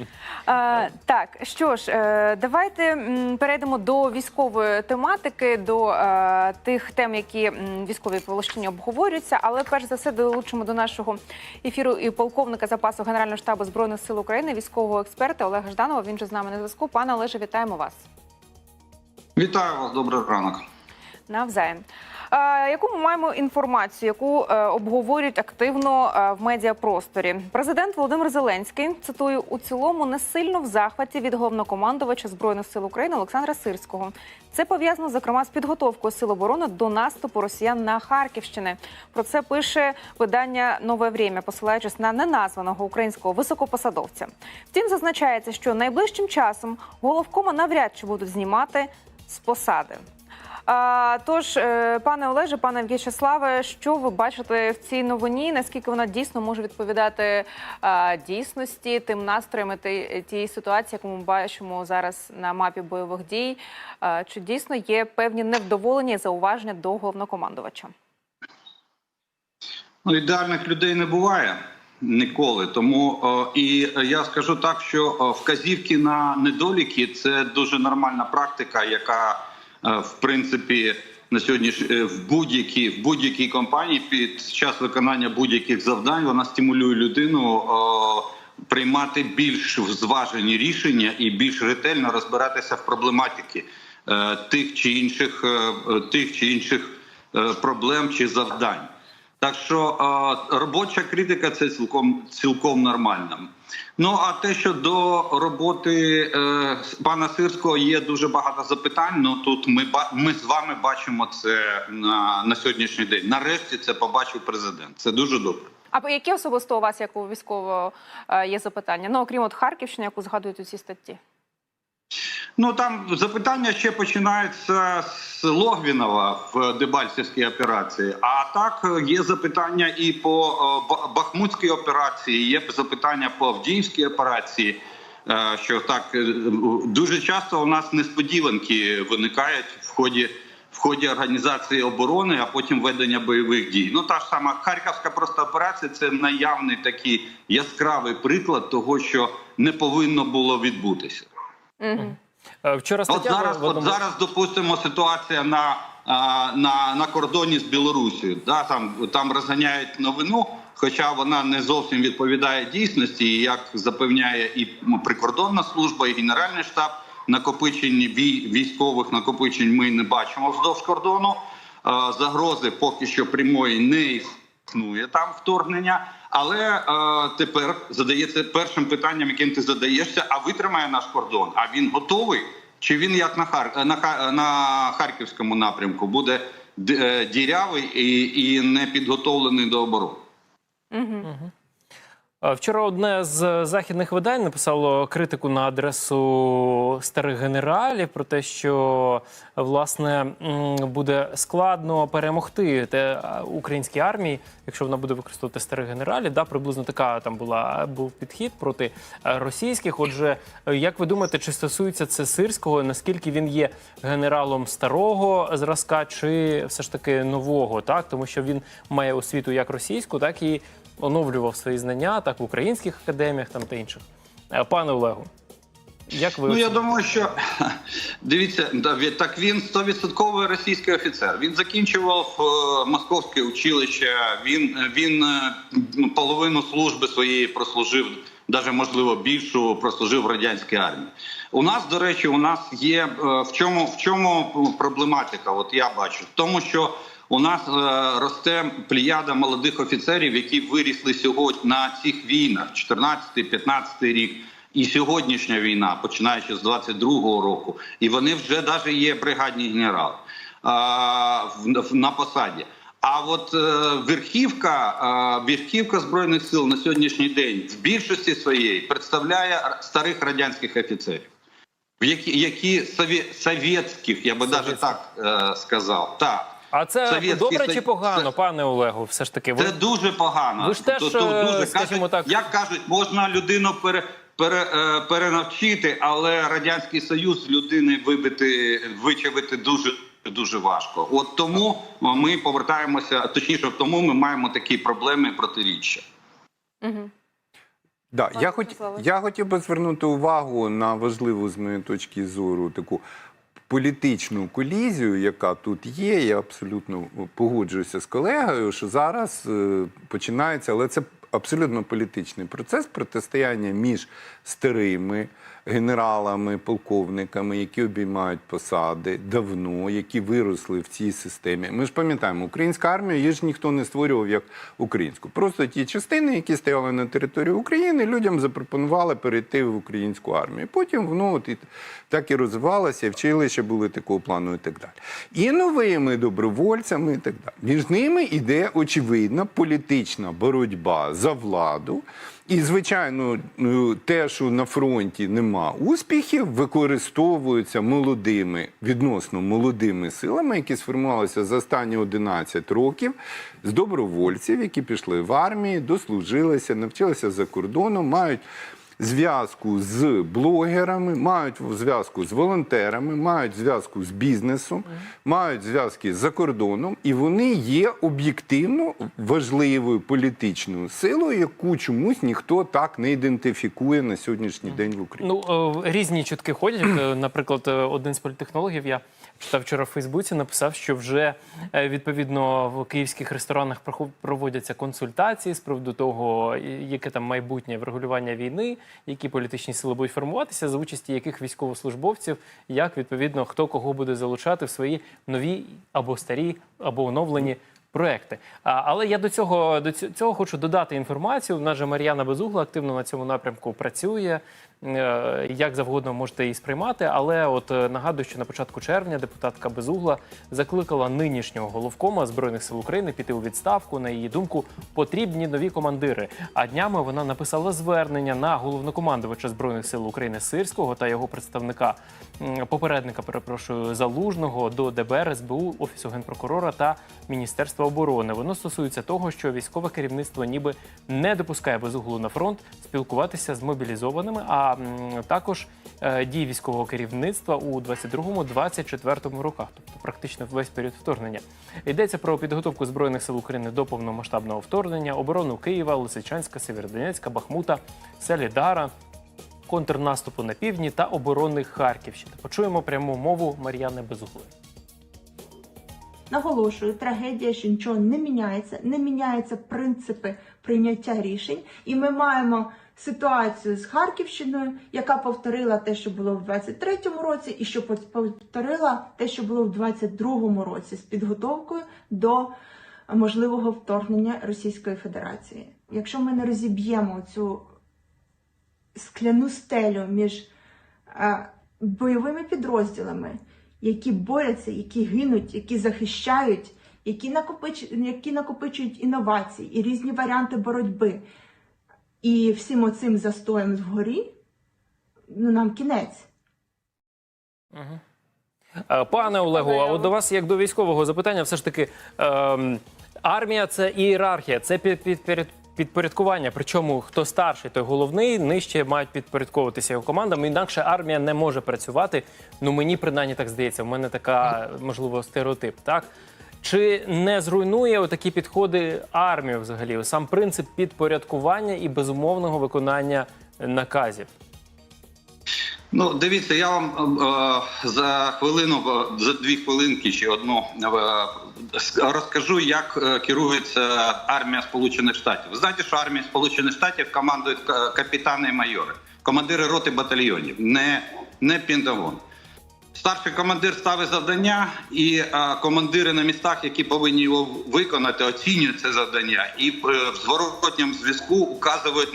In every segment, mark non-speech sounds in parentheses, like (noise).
Е, так, що ж, е, давайте м, перейдемо до військової тематики, до е, тих тем, які м, військові полощині обговорюються. Але перш за все долучимо до нашого ефіру і полковника запасу Генерального штабу збройних сил України, військового експерта Олега Жданова. Він же з нами на зв'язку. Пане Олеже, вітаємо вас. Вітаю вас, добрий ранок. Навзаєм. Яку ми маємо інформацію, яку е, обговорюють активно е, в медіапросторі? Президент Володимир Зеленський цитую у цілому не сильно в захваті від головнокомандувача збройних сил України Олександра Сирського. Це пов'язано зокрема з підготовкою сил оборони до наступу росіян на Харківщини. Про це пише видання Нове Время, посилаючись на неназваного українського високопосадовця. Втім, зазначається, що найближчим часом головкома навряд чи будуть знімати з посади. Тож, е, пане Олеже, пане В'ячеславе, що ви бачите в цій новині? Наскільки вона дійсно може відповідати дійсності тим настроям тієї ситуації, яку ми бачимо зараз на мапі бойових дій? Чи дійсно є певні невдоволення і зауваження до головнокомандувача? Ну, ідеальних людей не буває ніколи. Тому о, і е, я скажу так, що вказівки на недоліки це дуже нормальна практика, яка е, в принципі на сьогодні е, в будь-якій в будь-якій компанії під час виконання будь-яких завдань вона стимулює людину. Приймати більш зважені рішення і більш ретельно розбиратися в проблематиці е, тих чи інших е, тих чи інших проблем чи завдань. Так що робоча критика це цілком цілком нормально. Ну а те, що до роботи е, пана Сирського є дуже багато запитань. Ну тут ми ми з вами бачимо це на, на сьогоднішній день. Нарешті це побачив президент. Це дуже добре. А які особисто у вас, як у військового, е, є запитання? Ну, окрім от Харківщини, яку згадують у цій статті? Ну там запитання ще починаються з Логвінова в Дебальцівській операції. А так е, є запитання і по е, Бахмутській операції, є запитання по Авдіївській операції. е, Що так дуже часто у нас несподіванки виникають в ході в ході організації оборони, а потім ведення бойових дій. Ну та ж сама Харківська просто операція це наявний такий яскравий приклад того, що не повинно було відбутися. Угу. Е, Вчора От стаття зараз, в от зараз допустимо ситуація на, на, на кордоні з Білорусією. Да, там, там розганяють новину, хоча вона не зовсім відповідає дійсності, і як запевняє і прикордонна служба, і Генеральний штаб накопичень вій- військових накопичень ми не бачимо вздовж кордону. Загрози поки що прямої не існує там вторгнення. Але е, тепер задається першим питанням, яким ти задаєшся: а витримає наш кордон? А він готовий? Чи він як на Хар... на, на харківському напрямку буде е, дірявий і, і не підготовлений до оборони? Угу. Е, Вчора одне з західних видань написало критику на адресу старих генералів про те, що власне буде складно перемогти те українській армії, якщо вона буде використовувати старих генералів. Да, приблизно така там була був підхід проти е, російських. Отже, е, як ви думаєте, чи стосується це сирського? Наскільки він є генералом старого зразка, чи все ж таки нового? Так, тому що він має освіту як російську, так і оновлював свої знання так в українських академіях там та інших. Е, Пане Олегу, як ви Ну я думаю, що (laughs) дивіться, так він стовідсотковий російський офіцер. Він закінчував е, московське училище. Він він е, половину служби своєї прослужив, навіть можливо більшу прослужив в радянській армії. У нас, до речі, у нас є е, в чому в чому проблематика? От я бачу, в тому, що у нас е, росте плеяда молодих офіцерів, які вирісли сьогодні на цих війнах, 14-15 рік. І сьогоднішня війна, починаючи з 22-го року, і вони вже навіть є бригадні генерали а, в, в- на посаді. А от е, верхівка, е, верхівка збройних сил на сьогоднішній день в більшості своєї представляє старих радянських офіцерів, в які, які совєтських, я би навіть так е, сказав. Так. А це Совєтський добре Союз- чи погано, це- пане Олегу? Все ж таки, ви Це дуже погано. Ви ж теж, Тут- тут е, скажімо кажуть, так- як кажуть, можна людину пере, пере, е, перенавчити, але радянський союз людини вибити, вичавити дуже. Дуже важко, от тому ми повертаємося, точніше, тому ми маємо такі проблеми протиріччя. Угу. Да, я, хоч, я хотів би звернути увагу на важливу, з моєї точки зору, таку політичну колізію, яка тут є. Я абсолютно погоджуюся з колегою, що зараз е, починається, але це абсолютно політичний процес протистояння між старими генералами, полковниками, які обіймають посади давно, які виросли в цій системі. Ми ж пам'ятаємо, українська армія її ж ніхто не створював як українську. Просто ті частини, які стояли на території України, людям запропонували перейти в українську армію. Потім воно от і так і розвивалося, вчилища були такого плану і так далі. І новими добровольцями, і так далі. Між ними йде очевидна політична боротьба за владу. І, звичайно, ну, те, що на фронті нема успіхів, використовуються молодими, відносно молодими силами, які сформувалися за останні 11 років, з добровольців, які пішли в армії, дослужилися, навчилися за кордоном, мають зв'язку з блогерами, мають зв'язку з волонтерами, мають зв'язку з бізнесом, мають зв'язки за кордоном, і вони є об'єктивно важливою політичною силою, яку чомусь ніхто так не ідентифікує на сьогоднішній день в Україні. Ну, е, різні чутки ходять. Е, Наприклад, е, один з політтехнологів я читав вчора в Фейсбуці, написав, що вже е, відповідно в київських ресторанах проводяться консультації з приводу того, яке там майбутнє врегулювання війни, які політичні сили будуть формуватися, за участі яких військовослужбовців, як відповідно хто кого буде залучати в свої нові або старі, або оновлені. Проекти, але я до цього до цього хочу додати інформацію. В нас же Мар'яна Безугла активно на цьому напрямку працює. Е, Як завгодно можете її сприймати, але от е, нагадую, що на початку червня депутатка Безугла закликала нинішнього головкома збройних сил України піти у відставку. На її думку, потрібні нові командири. А днями вона написала звернення на головнокомандувача збройних сил України Сирського та його представника попередника, перепрошую, залужного до ДБР, СБУ, офісу генпрокурора та Міністерства оборони. Воно стосується того, що військове керівництво ніби не допускає безуглу на фронт спілкуватися з мобілізованими, а м, також е, дії військового керівництва у 22-24 роках, тобто практично весь період вторгнення. Йдеться про підготовку збройних сил України до повномасштабного вторгнення, оборону Києва, Лисичанська, Сєвєродонецька, Бахмута, Селідара. Контрнаступу на півдні та оборони Харківщини. Почуємо пряму мову Мар'яни Безуглої. Наголошую, трагедія, що нічого не міняється, не міняються принципи прийняття рішень, і ми маємо ситуацію з Харківщиною, яка повторила те, що було в 23-му році, і що повторила те, що було в 22-му році з підготовкою до можливого вторгнення Російської Федерації. Якщо ми не розіб'ємо цю скляну стелю між е, бойовими підрозділами, які борються, які гинуть, які захищають, які, накопич... які накопичують інновації і різні варіанти боротьби. І всім оцим застоєм вгорі, ну нам кінець. Е, Пане Олегу, а от до вас, як до військового запитання, все ж таки ем, армія це ієрархія, це під, під, перед- підпорядкування. Причому хто старший, той головний, нижче мають підпорядковуватися його командам. Інакше армія не може працювати. Ну мені принаймні так здається. В мене така можливо стереотип. Так чи не зруйнує такі підходи армію взагалі? Сам принцип підпорядкування і безумовного виконання наказів. Ну, дивіться, я вам е, за хвилину, е, за дві хвилинки чи одну е, розкажу, як е, керується армія Сполучених Штатів. Знаєте, що армія Сполучених Штатів командують капітани і майори, командири роти батальйонів, не, не Пентагон. Старший командир ставить завдання, і е, командири на містах, які повинні його виконати, оцінюють це завдання і в зворотньому зв'язку указують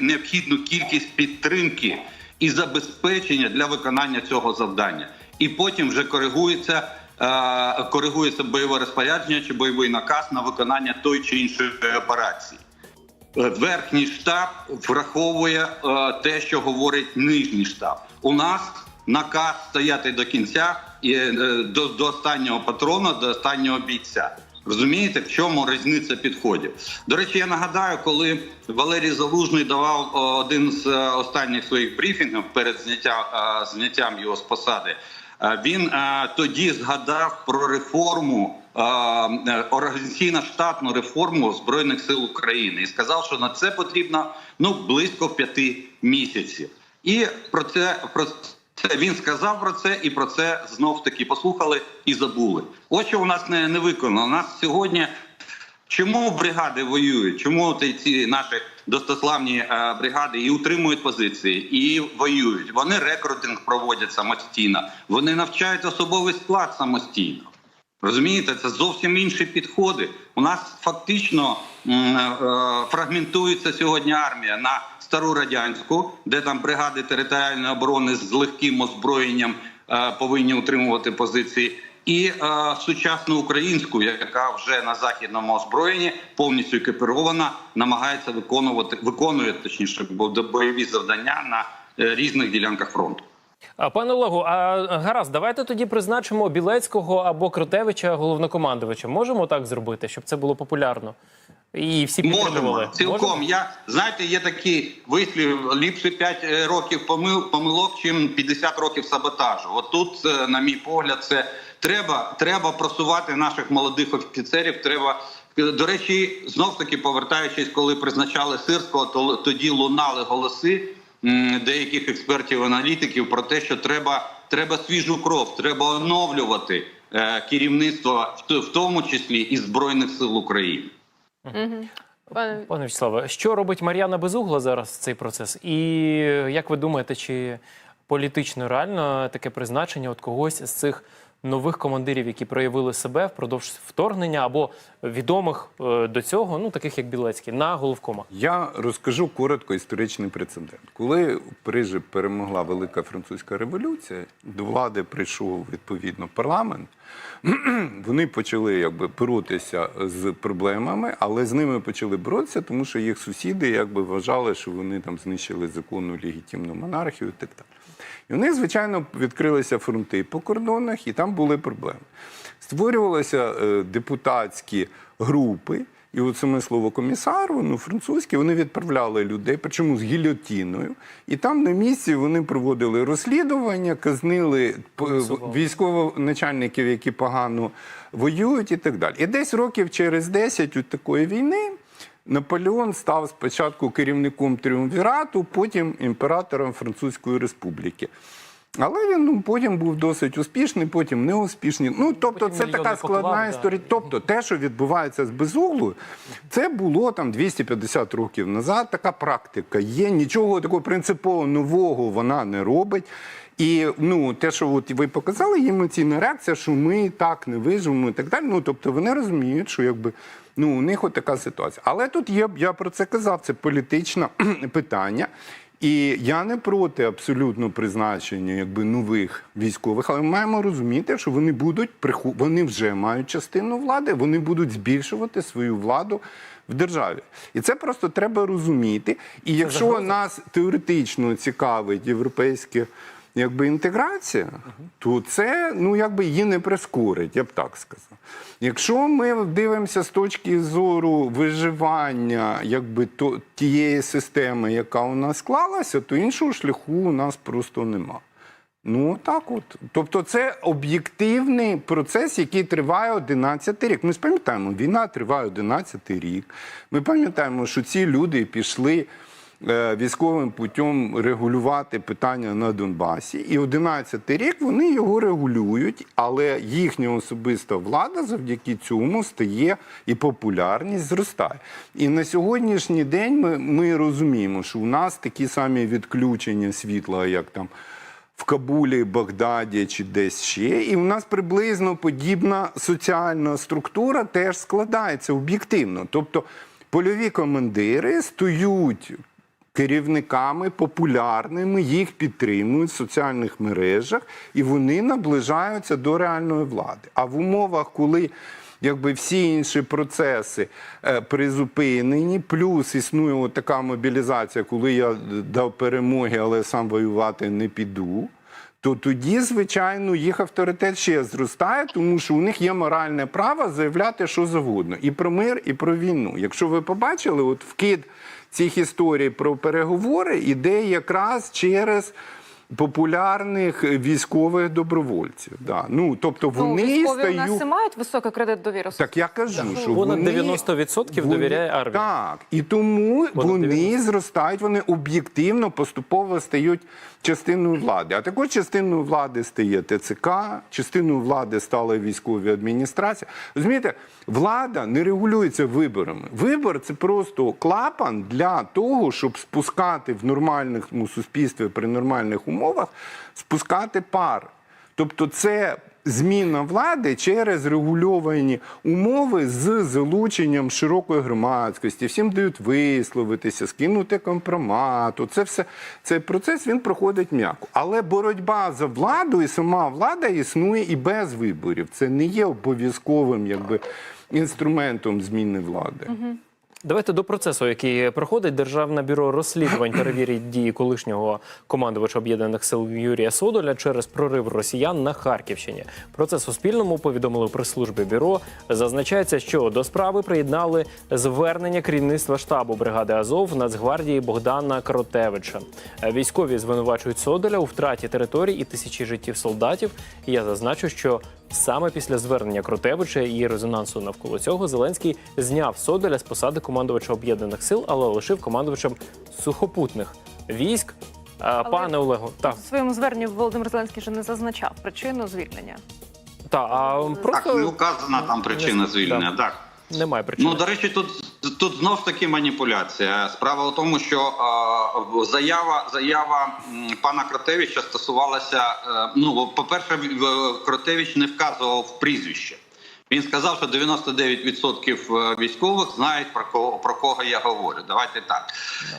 необхідну кількість підтримки і забезпечення для виконання цього завдання. І потім вже коригується, е, коригується бойове розпорядження чи бойовий наказ на виконання той чи іншої операції. Е, Верхній штаб враховує е, те, що говорить нижній штаб. У нас наказ стояти до кінця і е, до, до останнього патрона, до останнього бійця. Розумієте, в чому різниця підходів? До речі, я нагадаю, коли Валерій Залужний давав один з е, останніх своїх брифінгів перед зняття, е, зняттям його з посади. Він тоді згадав про реформу організаційно-штатну реформу збройних сил України і сказав, що на це потрібно ну близько п'яти місяців. І про це про це він сказав про це, і про це знов таки послухали і забули. Ось що у нас не, не виконано. У нас сьогодні Чому бригади воюють? Чому ці наші достославні е, бригади і утримують позиції, і воюють? Вони рекрутинг проводять самостійно, вони навчають особовий склад самостійно. Розумієте, це зовсім інші підходи. У нас фактично м, е, фрагментується сьогодні армія на стару радянську, де там бригади територіальної оборони з легким озброєнням е, повинні утримувати позиції, і е, сучасну українську, яка вже на західному озброєнні повністю екіпірована, намагається виконувати виконує точніше бо- бойові завдання на е, різних ділянках фронту. Пане Олегу, а гаразд, давайте тоді призначимо Білецького або Кротевича головнокомандувача. Можемо так зробити, щоб це було популярно і всі підтримували? Можемо цілком. Можемо? Я знаєте, є такий вислів: ліпше 5 років помил помилок, чим 50 років саботажу. От тут, е, на мій погляд, це треба, треба просувати наших молодих офіцерів. Треба до речі, знов таки повертаючись, коли призначали сирського, то тоді лунали голоси деяких експертів, аналітиків про те, що треба, треба свіжу кров, треба оновлювати е, керівництво, в в тому числі і збройних сил України. Пане Пане Вячеславе, що робить Мар'яна Безугла зараз в цей процес? І як ви думаєте, чи політично реально таке призначення от когось з цих нових командирів, які проявили себе впродовж вторгнення або відомих е, до цього, ну таких як Білецький, на головкома? Я розкажу коротко історичний прецедент. Коли в Парижі перемогла Велика Французька революція, до влади прийшов відповідно парламент. (clears throat) Вони почали якби боротися з проблемами, але з ними почали боротися, тому що їх сусіди якби вважали, що вони там знищили законну легітимну монархію і так далі. І у них, звичайно, відкрилися фронти по кордонах, і там були проблеми. Створювалися е, депутатські групи, і от саме слово комісар, воно французьке, вони відправляли людей, причому з гільотіною. І там на місці вони проводили розслідування, казнили Голосували. військовоначальників, які погано воюють, і так далі. І десь років через 10 от такої війни. Наполеон став спочатку керівником тріумвірату, потім імператором Французької республіки. Але він ну, потім був досить успішний, потім неуспішний. Ну, тобто, Потім це така складна поклав, да. історія. Тобто, те, що відбувається з безуглою, це було там 250 років назад. Така практика є. Нічого такого принципово нового вона не робить. І ну, те, що от ви показали, є емоційна реакція, що ми так не виживемо і так далі. Ну, тобто вони розуміють, що якби ну, у них от така ситуація. Але тут є, я про це казав, це політичне (clears throat) питання. І я не проти абсолютно призначення якби нових військових, але ми маємо розуміти, що вони будуть приху- вони вже мають частину влади, вони будуть збільшувати свою владу в державі. І це просто треба розуміти. І якщо нас теоретично цікавить європейське якби інтеграція, то це ну якби її не прискорить, я б так сказав. Якщо ми дивимося з точки зору виживання якби то тієї системи, яка у нас склалася, то іншого шляху у нас просто нема. Ну так от. Тобто це об'єктивний процес, який триває 11 рік. Ми ж пам'ятаємо, війна триває 11 рік. Ми пам'ятаємо, що ці люди пішли військовим путем регулювати питання на Донбасі. І 11 рік вони його регулюють, але їхня особиста влада завдяки цьому стає і популярність зростає. І на сьогоднішній день ми, ми розуміємо, що у нас такі самі відключення світла, як там в Кабулі, Багдаді чи десь ще. І в нас приблизно подібна соціальна структура теж складається об'єктивно. Тобто польові командири стають керівниками популярними, їх підтримують в соціальних мережах, і вони наближаються до реальної влади. А в умовах, коли якби всі інші процеси е, призупинені, плюс існує така мобілізація, коли я дав перемоги, але сам воювати не піду. То тоді, звичайно, їх авторитет ще зростає, тому що у них є моральне право заявляти що завгодно і про мир, і про війну. Якщо ви побачили, от вкид цих історій про переговори іде якраз через популярних військових добровольців. Да. Ну, тобто Ну, вони військові у стають... нас і мають високий кредит довіри. Так я кажу, що Понад вони, 90% довіряє армії. Так, і тому Понад вони 90. зростають, вони об'єктивно поступово стають частиною влади. А також частиною влади стає ТЦК, частиною влади стала військові адміністрація. Розумієте, влада не регулюється виборами. Вибор це просто клапан для того, щоб спускати в нормальному суспільстві при нормальних умовах, спускати пар. Тобто це зміна влади через регульовані умови з залученням широкої громадськості. Всім дають висловитися, скинути компромат. Це все цей процес він проходить м'яко. Але боротьба за владу і сама влада існує і без виборів. Це не є обов'язковим якби інструментом зміни влади. Давайте до процесу, який проходить Державне бюро розслідувань, (coughs) перевірить дії колишнього командувача об'єднаних сил Юрія Содоля через прорив росіян на Харківщині. Про це Суспільному повідомили при службі бюро. Зазначається, що до справи приєднали звернення керівництва штабу бригади Азов Нацгвардії Богдана Кротевича. Військові звинувачують Содоля у втраті територій і тисячі життів солдатів. І я зазначу, що саме після звернення Кротевича і резонансу навколо цього Зеленський зняв Содоля з посади командувача об'єднаних сил, але лишив командувачем сухопутних військ. А, Пане Олего, так, В своєму зверненні Володимир Зеленський вже не зазначав причину звільнення. та, а Так, не указана там причина звільнення. Так. Так. немає причини. Ну, до речі, тут, тут знов таки маніпуляція. Справа в тому, що е, заява, заява пана Кротевича стосувалася. Е, ну, по-перше, в- Кротевич не вказував прізвище. Він сказав, що 99% військових знають про кого про кого я говорю. Давайте так.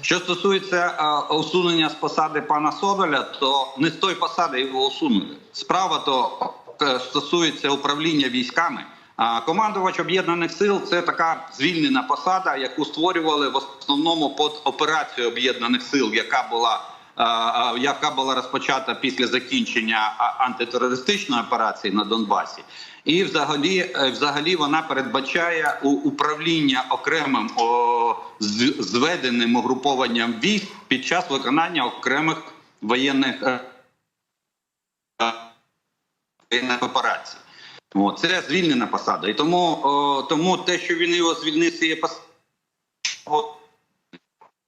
Що стосується е, усунення з посади пана Соболя, то не з тої посади його усунули. Справа то е, стосується управління військами. Командувач об'єднаних сил це така звільнена посада, яку створювали в основному під операцію об'єднаних сил, яка була. Яка була розпочата після закінчення антитерористичної операції на Донбасі, і взагалі, е, взагалі вона передбачає управління окремим о, зведеним угрупованням військ під час виконання окремих воєнних е, е, воєнних операцій. О, це звільнена посада. І тому, о, тому те, що він його звільнив з цієї посади,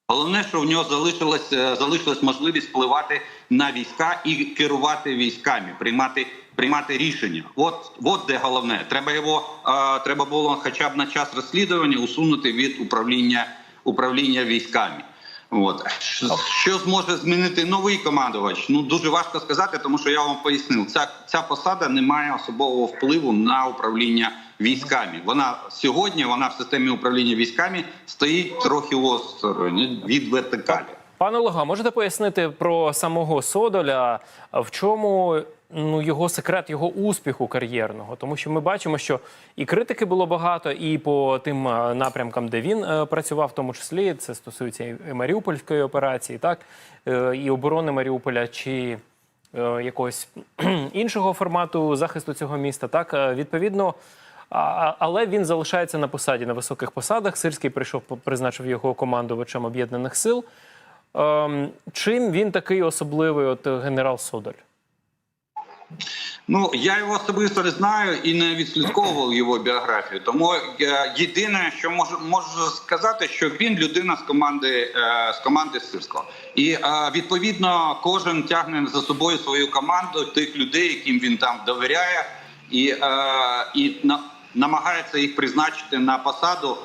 головне, що в нього залишилась, е, залишилась можливість впливати на війська і керувати військами, приймати, приймати рішення. От, от де головне. Треба його е, треба було хоча б на час розслідування усунути від управління управління військами. От що, зможе змінити новий командувач? Ну дуже важко сказати, тому що я вам пояснив, ця ця посада не має особового впливу на управління військами. Вона сьогодні, вона в системі управління військами стоїть трохи осторонь від вертикалі. Пане Олегу, можете пояснити про самого Содоля, в чому ну його секрет його успіху кар'єрного? Тому що ми бачимо, що і критики було багато, і по тим е, напрямкам, де він е, працював, в тому числі це стосується і Маріупольської операції, так е, і оборони Маріуполя чи якогось (clears throat) іншого формату захисту цього міста. Так відповідно. А- але він залишається на посаді на високих посадах. Сирський прийшов, призначив його командувачем об'єднаних сил. Ем, чим він такий особливий, от генерал Содоль? Ну я його особисто не знаю і не відслідковував його біографію. Тому е, єдине, що можу можу сказати, що він людина з команди е, з команди Сирського, і е, відповідно кожен тягне за собою свою команду тих людей, яким він там довіряє, і, і намагається їх призначити на посаду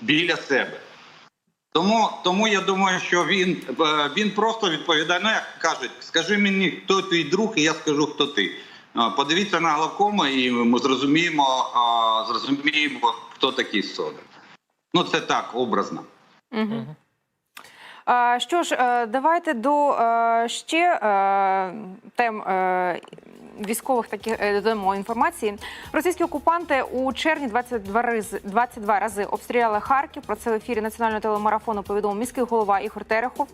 біля себе. Тому, тому я думаю, що він, е, він просто відповідає. Ну, як кажуть, скажи мені, хто твій друг, і я скажу, хто ти. Подивіться на главкома, і ми зрозуміємо, зрозуміємо, хто такий Содор. Ну, це так, образно. Угу. Що ж, е, давайте до е, ще тем військових таких е, додамо інформації. Російські окупанти у червні 22 рази, 22 рази обстріляли Харків. Про це в ефірі національного телемарафону повідомив міський голова Ігор Терехов.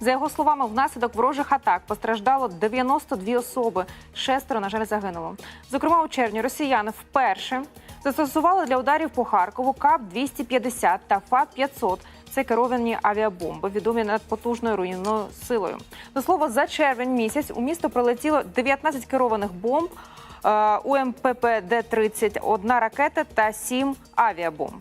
За його словами, внаслідок ворожих атак постраждало 92 особи. Шестеро, на жаль, загинуло. Зокрема, у червні росіяни вперше застосували для ударів по Харкову КАП 250 та ФАТ 500 Це керовані авіабомби, відомі надпотужною руйнівною силою. До слова, за червень місяць у місто прилетіло 19 керованих бомб. е, УМПП Д-30, одна ракета та сім авіабомб.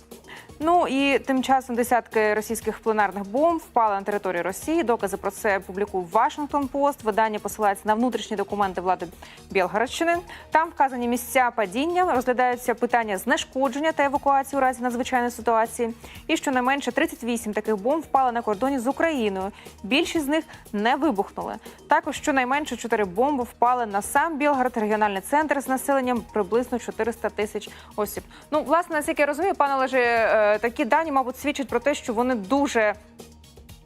Ну і тим часом десятки російських пленарних бомб впали на територію Росії. Докази про це публікує Вашингтон Пост. Видання посилається на внутрішні документи влади Білгородщини. Там вказані місця падіння, розглядаються питання знешкодження та евакуації у разі надзвичайної ситуації. І щонайменше 38 таких бомб впали на кордоні з Україною. Більшість з них не вибухнули. Також щонайменше 4 бомби впали на сам Білгород, регіональний центр з населенням приблизно 400 тисяч осіб. Ну, власне, наскільки я розумію, пане Олеже, е, такі дані, мабуть, свідчать про те, що вони дуже.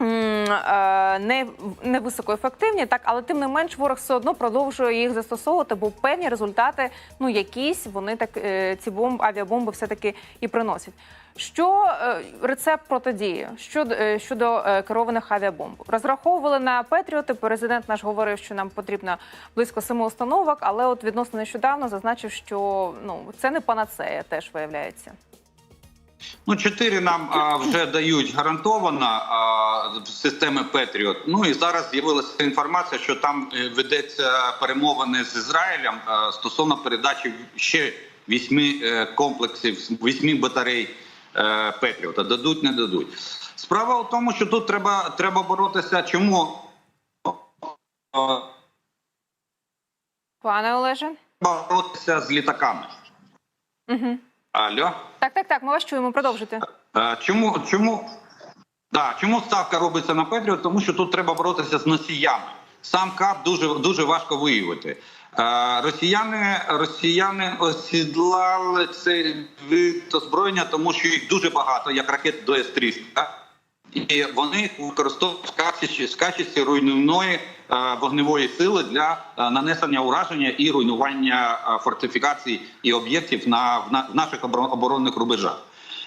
е, Не, не високоефективні, так але тим не менш ворог все одно продовжує їх застосовувати, бо певні результати, ну якісь вони так е, ці бомб, авіабомби все таки і приносять. Що е, рецепт протидії щодо, щодо керованих авіабомб? Розраховували на Петріоти. Президент наш говорив, що нам потрібно близько семи установок, але от відносно нещодавно зазначив, що ну це не панацея, теж виявляється. Ну, чотири нам а, вже дають гарантовано а, системи Петріот. Ну і зараз з'явилася інформація, що там е, ведеться перемовини з Ізраїлем а, стосовно передачі ще вісьми е, комплексів, вісьми батарей е, Петріота. Дадуть, не дадуть. Справа в тому, що тут треба, треба боротися. Чому? Е, Пане Олеже, Треба боротися з літаками. угу. Алло? так, так, так. Ми вас чуємо. Продовжуйте. Чому, чому, да, чому ставка робиться на Петріо? Тому що тут треба боротися з носіями. Сам КАП дуже, дуже важко виявити. Росіяни, росіяни осідлали цей вид озброєння, тому що їх дуже багато, як ракет до С-300. І вони використовують качестві, в руйнівної е, вогневої сили для е, нанесення ураження і руйнування е, фортифікацій і об'єктів на, в, наших оборонних рубежах.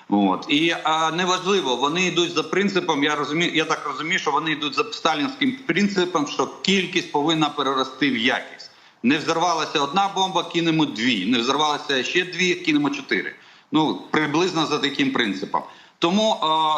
От і а, неважливо, вони йдуть за принципом. Я розумію, я так розумію, що вони йдуть за сталінським принципом, що кількість повинна перерости в якість. Не взорвалася одна бомба, кинемо дві. Не взорвалася ще дві, кинемо чотири. Ну приблизно за таким принципом. Тому,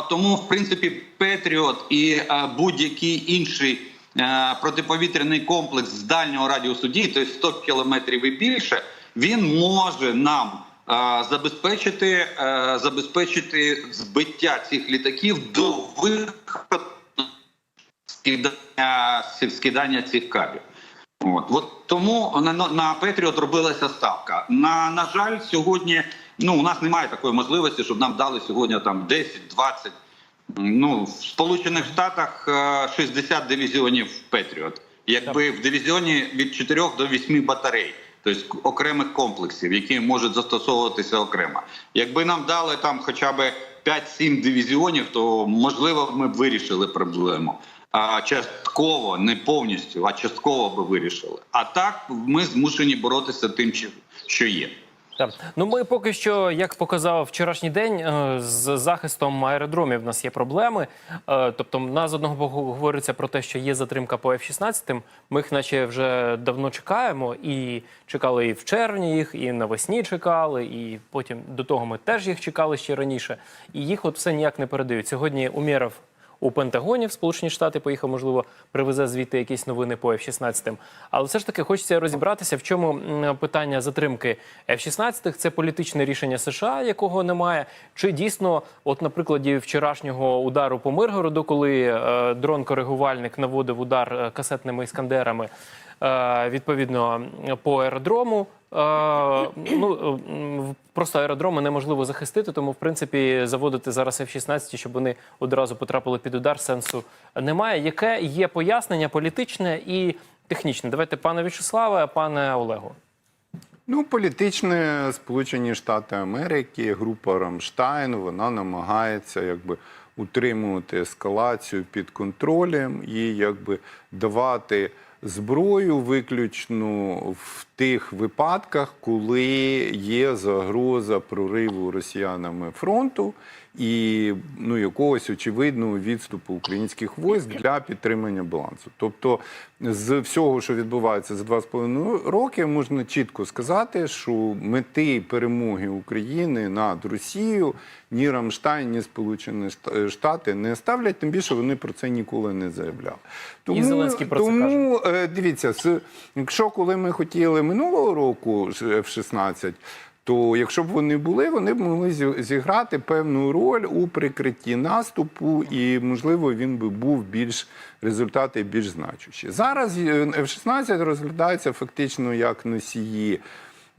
тому в принципі, Петріот і будь-який інший е, протиповітряний комплекс з дальнього радіусу дії, тобто 100 кілометрів і більше, він може нам е, забезпечити, е, забезпечити збиття цих літаків до виходу скидання, скидання цих кабів. От, от тому на, на Петріот робилася ставка. На, на жаль, сьогодні ну, у нас немає такої можливості, щоб нам дали сьогодні там 10-20. Ну, в Сполучених Штатах е, 60 дивізіонів Петріот. Якби в дивізіоні від 4 до 8 батарей, тобто окремих комплексів, які можуть застосовуватися окремо. Якби нам дали там хоча б 5-7 дивізіонів, то можливо ми б вирішили проблему. А частково, не повністю, а частково би вирішили. А так ми змушені боротися тим, що є. Так. Ну ми поки що, як показав вчорашній день, е, з захистом аеродромів в нас є проблеми. Е, Тобто, в нас з одного боку говориться про те, що є затримка по F-16, Ми їх, наче, вже давно чекаємо, і чекали і в червні їх, і навесні чекали, і потім до того ми теж їх чекали ще раніше. І їх от все ніяк не передають. Сьогодні Умєров у Пентагоні в Сполучені Штати поїхав, можливо, привезе звідти якісь новини по F-16. Але все ж таки хочеться розібратися, в чому питання затримки F-16. Це політичне рішення США, якого немає. Чи дійсно, от на прикладі вчорашнього удару по Миргороду, коли е, дрон-коригувальник наводив удар е, касетними іскандерами, е, відповідно по аеродрому. Ну просто аеродроми неможливо захистити, тому в принципі заводити зараз F-16, щоб вони одразу потрапили під удар, сенсу немає. Яке є пояснення політичне і технічне? Давайте пане В'ячеславе, пане Олегу. Ну, політичне Сполучені Штати Америки, група Рамштайн, вона намагається якби утримувати ескалацію під контролем і якби давати зброю виключно в тих випадках, коли є загроза прориву росіянами фронту, і ну, якогось очевидного відступу українських військ для підтримання балансу. Тобто, з всього, що відбувається за два з половиною роки, можна чітко сказати, що мети перемоги України над Росією ні Рамштайн, ні Сполучені Шт- Штати не ставлять, тим більше вони про це ніколи не заявляли. Тому, Зеленський про це тому е, дивіться, якщо коли ми хотіли минулого року ж F-16, то якщо б вони були, вони б могли зіграти певну роль у прикритті наступу, і можливо він би був більш результати більш значущі. Зараз е, F-16 розглядається фактично як носії.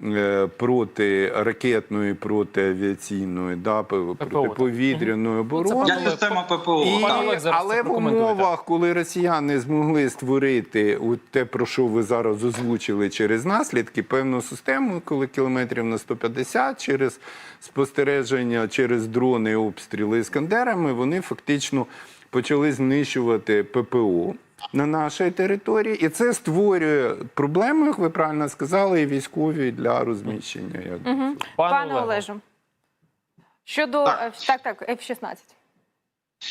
Е, Протиракетної, протиавіаційної, да, п- протиповітряної оборони. Як система ППО. І, але в умовах, коли росіяни змогли створити от те, про що ви зараз озвучили через наслідки, певну систему, коли кілометрів на 150, через спостереження, через дрони, обстріли іскандерами, вони фактично почали знищувати ППО. На нашій території, і це створює проблеми, як ви правильно сказали, і військові для розміщення. Як Пане, Пане Олежу, щодо Так. е, так, так, F-16.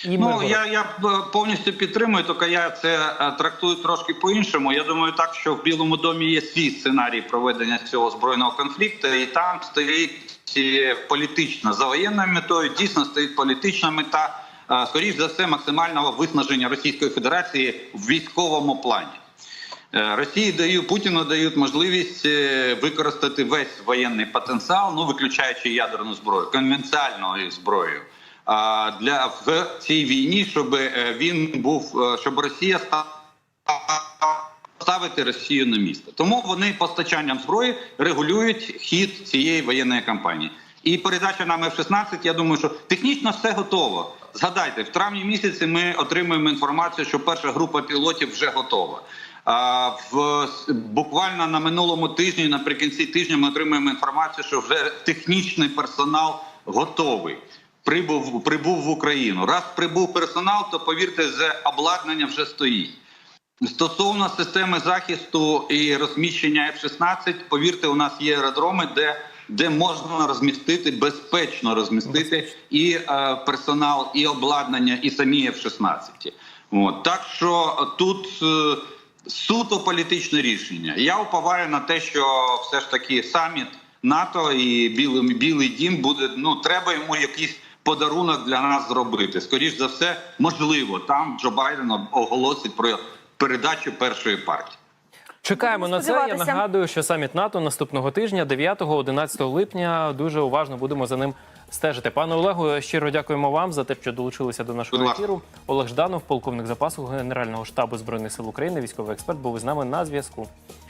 і Ну я, я е, повністю підтримую, тільки я це е, трактую трошки по-іншому. Я думаю, так що в Білому домі є свій сценарій проведення цього збройного конфлікту, і там стоїть політична за воєнною метою. Дійсно стоїть політична мета. Скоріш за все, максимального виснаження Російської Федерації в військовому плані. Е, Росії дають Путіну дають можливість е, використати весь воєнний потенціал, ну виключаючи ядерну зброю, конвенціальною зброєю. А для в цій війні, щоб е, він був, щоб Росія стала ставити Росію на місце. Тому вони постачанням зброї регулюють хід цієї воєнної кампанії. І передача нам F-16, я думаю, що технічно все готово. Згадайте, в травні місяці ми отримуємо інформацію, що перша група пілотів вже готова. А в буквально на минулому тижні, наприкінці тижня, ми отримуємо інформацію, що вже технічний персонал готовий. Прибув прибув в Україну. Раз прибув персонал, то повірте, з обладнання вже стоїть. Стосовно системи захисту і розміщення F-16, повірте, у нас є аеродроми, де, де можна розмістити безпечно розмістити і е, персонал, і обладнання, і самі F-16. От так що тут е, суто політичне рішення. Я уповаю на те, що все ж таки саміт НАТО і Білий, Білий Дім буде. Ну треба йому якийсь подарунок для нас зробити. Скоріш за все, можливо, там Джо Байден оголосить про передачу першої партії. Чекаємо Будемо на це. Я сподіватися. нагадую, що саміт НАТО наступного тижня, 9-11 липня, дуже уважно будемо за ним стежити. Пане Олегу, щиро дякуємо вам за те, що долучилися до нашого ласка. ефіру. Олег Жданов, полковник запасу Генерального штабу збройних сил України, військовий експерт, був із нами на зв'язку.